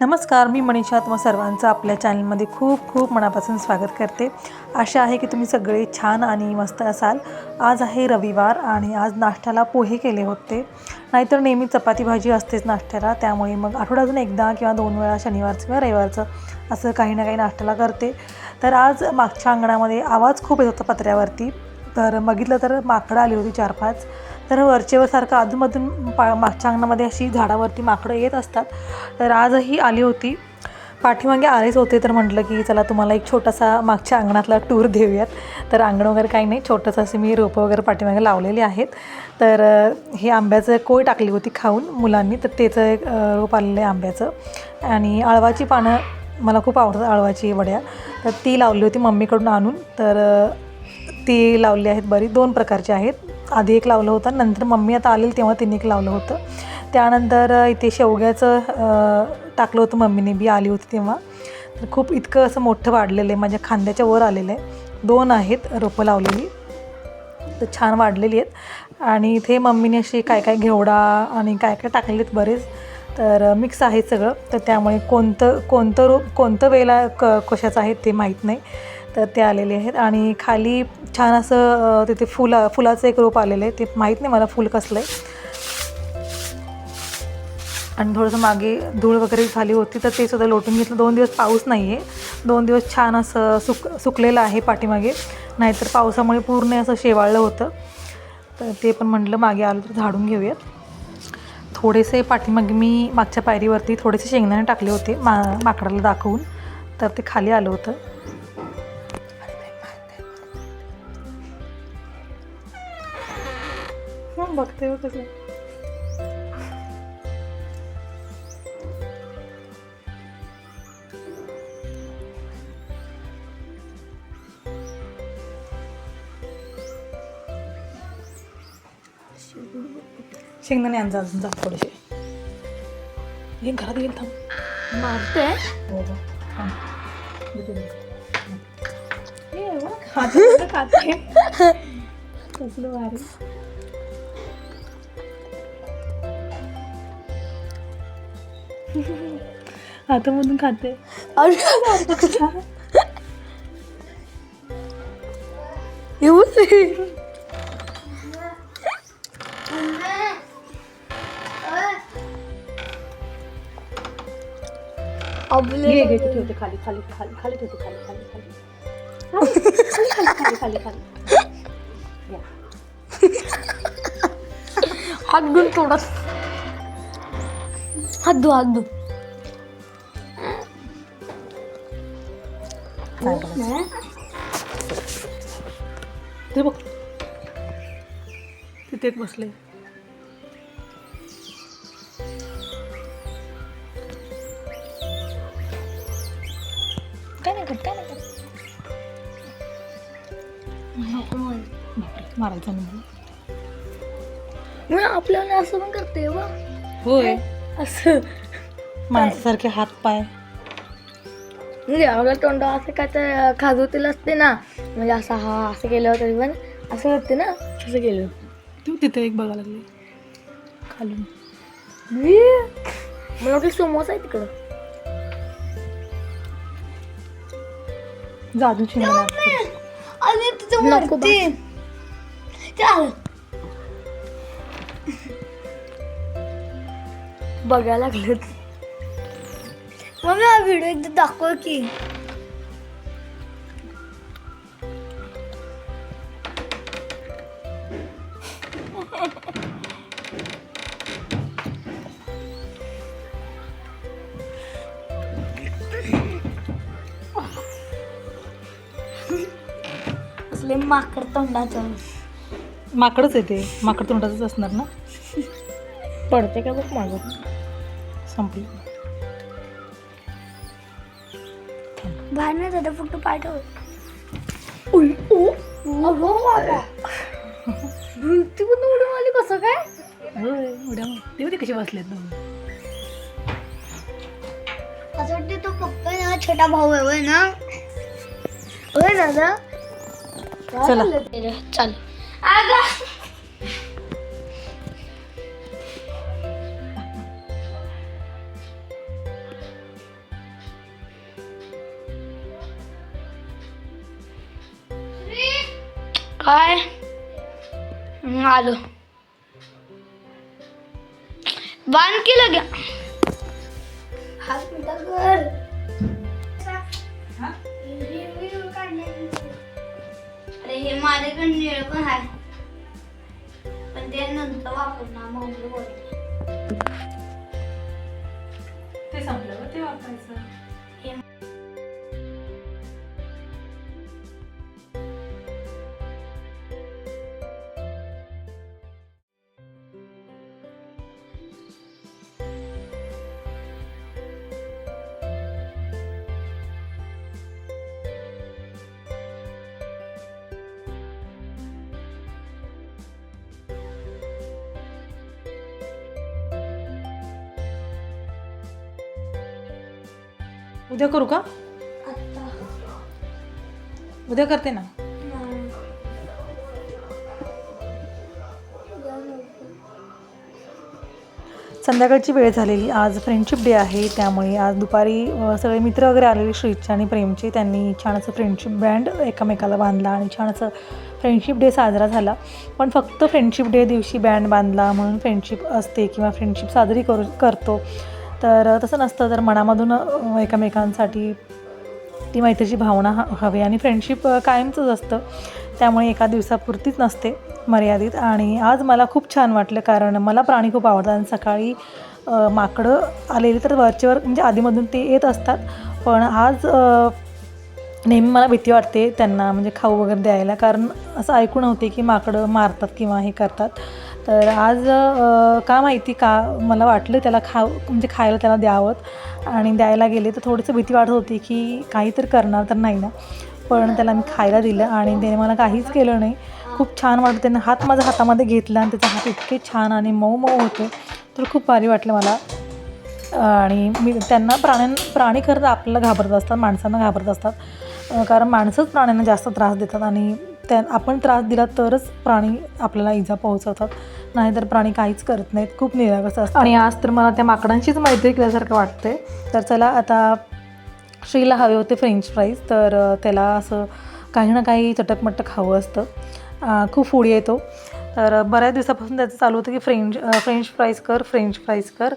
नमस्कार मी मनीषा तुम्हा सर्वांचं आपल्या चॅनलमध्ये खूप खूप मनापासून स्वागत करते. आशा आहे की तुम्ही सगळे छान आणि मस्त असाल. आज आहे रविवार आणि आज नाश्त्याला पोहे केले होते. नाहीतर नेहमी चपाती भाजी असतेच नाश्त्याला त्यामुळे मग आठवड्यातून एकदा किंवा दोन वेळा शनिवारचं किंवा रविवारचं असं काही ना काही नाश्त्याला करते. तर आज मागच्या अंगणामध्ये आवाज खूप येत होता पत्र्यावरती. तर बघितलं तर माकडं आली होती चार पाच. तर वरचेवरसारखं अधूनमधून पा मागच्या अंगणामध्ये अशी झाडावरती माकडं येत असतात. तर आजही आली होती. पाठीमागे आलेच होते तर म्हटलं की चला तुम्हाला एक छोटासा मागच्या अंगणातला टूर देऊयात. तर अंगण वगैरे काही नाही छोटंसं असे मी रोपं वगैरे पाठीमागे लावलेली आहेत. तर हे आंब्याचं कोय टाकली होती खाऊन मुलांनी तर त्याचं एक रोप आलेलं आहे आंब्याचं. आणि आळवाची पानं मला खूप आवडतात आळवाची वड्या. तर ती लावली होती मम्मीकडून आणून. तर ती लावली आहेत बरी दोन प्रकारची आहेत. आधी एक लावलं होतं नंतर मम्मी आता आलेली तेव्हा तिने एक लावलं होतं. त्यानंतर इथे शेवग्याचं टाकलं होतं मम्मीने बी आली होती तेव्हा. तर खूप इतकं असं मोठं वाढलेलं आहे माझ्या खांद्याच्या वर आलेलं आहे. दोन आहेत रोपं लावलेली. तर छान वाढलेली आहेत. आणि इथे मम्मीने अशी काय काय घेवडा आणि काय काय टाकलेले आहेत बरेच. तर मिक्स आहे सगळं. तर त्यामुळे कोणतं कोणतं रोप कोणतं वेळेला क कशाचं आहे ते माहीत नाही. तर ते आलेले आहेत. आणि खाली छान असं तिथे फुला फुलाचं एक रोप आलेलं आहे. ते माहीत नाही मला फुल कसलं आहे. आणि थोडंसं मागे धूळ वगैरे झाली होती तर ते सुद्धा लोटून घेतलं. दोन दिवस पाऊस नाही आहे दोन दिवस छान असं सुक सुकलेलं आहे पाठीमागे. नाहीतर पावसामुळे पूर्ण असं शेवाळलं होतं. तर ते पण म्हटलं मागे आलं तर झाडून घेऊयात थोडेसे पाठीमागे मी मागच्या पायरीवरती थोडेसे शेंगदाणे टाकले होते मा माकडाला दाखवून. तर ते खाली आलं होतं. बघते हो कसं. शेंगदाणे आणजा अजून थोडेसे. हे घरात येईल थांब. मारते हो हो. खाते. कसलं भारी. हातामधून खाते येऊ घे घे ते ठेवते खाली खाली खाली खाली ठेवते खाली खाली खाली खाली खाली खाली खाली या. हात धुवून थोडस हात धु हात धु काय करायचं? ते बघ. तिथे एक बसले काय नाही करत काय नाही करत. बापरे मारायचं आपल्याला असं पण करते बा होय. असं. माणसासारखे हात पाय. म्हणजे आपलं तोंड असं काय तर खाजवतील असते ना. म्हणजे असं हा असं केलं तरी पण असं करते ना. तसं केलं. तू तिथे एक बघायला लागले. खालून. मी? मला वाटलं समोसा आहे तिकडं. जादू शेंगदाणा अरे तुझं मरते चाल. बघायला लागलं मग हा व्हिडिओ एकदा दाखव की. असले माकड तोंडाचं. माकडच येते माकड तोंडाचंच असणार ना? पडते का बघ माझं संपली. बाहेर नाही जाता फक्त पाय ठेव. उई, ओ, अगं बाबा. कसं काय? होय उड्या ते कसे बसलेत दोघं. असं वाटते तो पप्पा ना छोटा भाऊ आहे होय ना? होय दादा? चला. चाल. हाय. हम्म, आलो. बांध की लग्या हात मिटा कर. अरे हे माझ्याकडे निळ पण आहे. पण ते नंतर वापरणार मग बोल ते संपलं ते वापरायचं. उद्या करू का? उद्या करते ना? संध्याकाळची वेळ झालेली. आज फ्रेंडशिप डे आहे. त्यामुळे आज दुपारी सगळे मित्र वगैरे आलेले श्रीचे आणि प्रेमचे. त्यांनी छान असं फ्रेंडशिप बँड एकामेकाला बांधला आणि छान असं फ्रेंडशिप डे साजरा झाला. पण फक्त फ्रेंडशिप डे दिवशी बँड बांधला म्हणून फ्रेंडशिप असते किंवा फ्रेंडशिप साजरी करू करतो. तर तसं नसतं. तर मनामधून एकमेकांसाठी ती मैत्रीची भावना ह हवी आणि फ्रेंडशिप कायमचंच असतं. त्यामुळे एका दिवसापुरतीच नसते मर्यादित. आणि आज मला खूप छान वाटलं कारण मला प्राणी खूप आवडतात आणि सकाळी माकडं आलेली तर वरचेवर म्हणजे आधीमधून ते येत असतात. पण आज नेहमी मला भीती वाटते त्यांना म्हणजे खाऊ वगैरे द्यायला. कारण असं ऐकून होते की माकडं मारतात किंवा हे करतात. तर आज का माहिती का मला वाटलं त्याला खा म्हणजे खायला त्याला द्यावं आणि द्यायला गेले तर थोडीसं भीती वाटत होती की काहीतरी करणार तर नाही ना. पण त्याला मी खायला दिलं आणि त्याने मला काहीच केलं नाही. खूप छान वाटतं त्याने हात माझ्या हातामध्ये घेतला आणि त्याचा हात इतके छान आणि मऊ मऊ होते. तर खूप भारी वाटलं मला. आणि मी त्यांना प्राण्यां प्राणी खरं तर आपल्याला घाबरत असतात माणसांना घाबरत असतात. कारण माणसंच प्राण्यांना जास्त त्रास देतात आणि त्या आपण त्रास दिला तरच प्राणी आपल्याला इजा पोहोचवतात. नाहीतर प्राणी काहीच करत नाहीत खूप निरागस असतात. आणि आज तर मला त्या माकडांशीच मैत्री केल्यासारखं वाटते तर चला आता श्रीला हवे होते फ्रेंच फ्राईज तर त्याला असं काही ना काही चटकमटक हवं असतं. खूप फूड येतो तर बऱ्याच दिवसापासून त्याचं चालू होतं की फ्रेंच फ्रेंच फ्राईज कर फ्रेंच फ्राईज कर.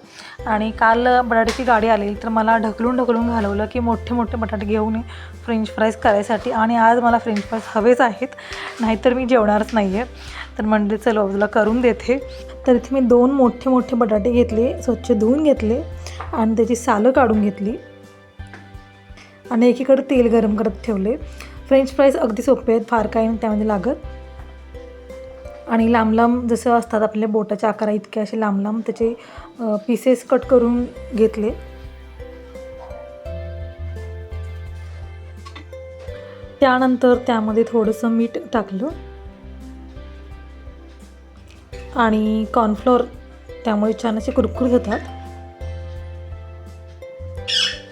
आणि काल बटाट्याची गाडी आलेली तर मला ढकलून ढकलून घालवलं की मोठे मोठे बटाटे घेऊन ये फ्रेंच फ्राईज करायसाठी. आणि आज मला फ्रेंच फ्राईज हवेच आहेत नाहीतर मी जेवणारच नाही आहे तर म्हणले चलो तुला करून देते. तर इथे मी दोन मोठे मोठे बटाटे घेतले स्वच्छ धुवून घेतले आणि त्याची सालं काढून घेतली. आणि एकीकडे तेल गरम करत ठेवले. फ्रेंच फ्राईज अगदी सोपे आहेत फार काही नाही त्यामध्ये लागत. आणि लांब लांब जसं असतात आपल्या बोटाच्या आकारा इतके असे लांब लांब त्याचे पीसेस कट करून घेतले. त्यानंतर त्यामध्ये थोडंसं मीठ टाकलं. आणि कॉर्नफ्लोअर त्यामुळे छान असे कुरकुरीत होतात.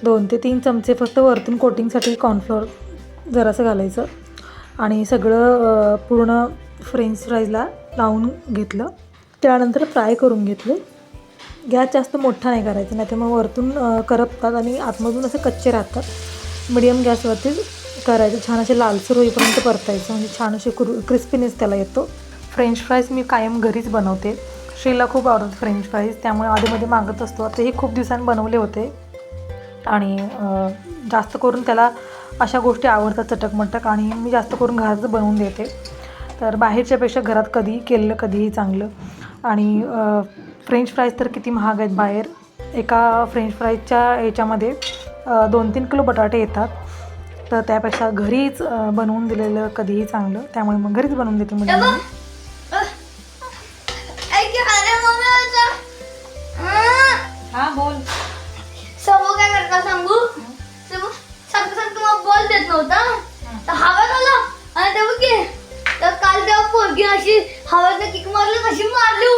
दोन ते तीन चमचे फक्त वरतून कोटिंगसाठी कॉर्नफ्लोअर जरासं घालायचं. आणि सगळं पूर्ण फ्रेंच फ्राईजला लावून घेतलं. त्यानंतर फ्राय करून घेतले. गॅस जास्त मोठा नाही करायचा नाही तर मग वरतून करपतात आणि आतमधून असे कच्चे राहतात. मिडियम गॅसवरती करायचं. छान असे लालसर होईपर्यंत परतायचं. म्हणजे छान असे कुर क्रिस्पीनेस त्याला येतो. फ्रेंच फ्राईज मी कायम घरीच बनवते. श्रीला खूप आवडतात फ्रेंच फ्राईज त्यामुळे आधीमध्ये मागत असतो. आता हे खूप दिवसांनी बनवले होते. आणि जास्त करून त्याला अशा गोष्टी आवडतात चटकमटक. आणि मी जास्त करून घरातच बनवून देते. तर बाहेरच्यापेक्षा घरात कधीही केलेलं कधीही चांगलं. आणि फ्रेंच फ्राईज तर किती महाग आहेत बाहेर. एका फ्रेंच फ्राईजच्या याच्यामध्ये दोन तीन किलो बटाटे येतात. तर त्यापेक्षा घरीच बनवून दिलेलं कधीही चांगलं. त्यामुळे मग घरीच बनवून देते म्हणजे मी. हा बोल. समोर काय करता? सांगू सारखं सारखं मला बॉल देत नव्हता. अशी हव्यात किक मारली तशी मारली.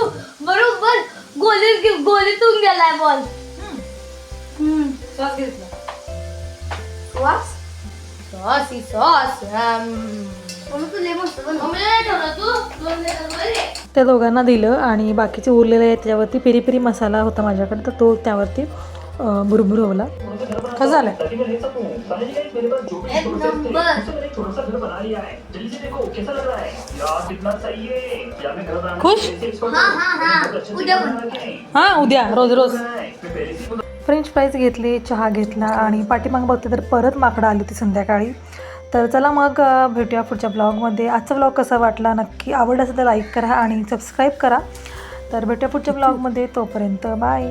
बरोबर. गोली गोलीतून गेलाय बॉल श्वास घेतला. सॉस सॉस ही सॉस त्या दोघांना दिलं आणि बाकीचे उरलेले आहेत त्याच्यावरती पेरी पेरी मसाला होता माझ्याकडे तर तो त्यावरती भुरभुरवला. कसं झालंय ताकि मैं ले सकूं समझ गए मेरे पास जो भी एक resources थे, नंबर। उससे मैंने एक छोटा सा घर बना लिया है जल्दी से देखो कैसा लग रहा है यार कितना सही है यार मैं घर बनाने में खुश? हाँ, हूँ। हाँ, हाँ, उद्या। हां रोज रोज फ्रेंच फ्राईज घेतले चहा घेतला आणि पाठीमाग बघते तर परत माकडं आली होती संध्याकाळी तर चला मग भेटूया पुढच्या ब्लॉगमध्ये आजचा ब्लॉग कसा वाटला नक्की आवडला असेल तर लाईक करा आणि सबस्क्राईब करा तर भेटूया पुढच्या ब्लॉगमध्ये तोपर्यंत बाय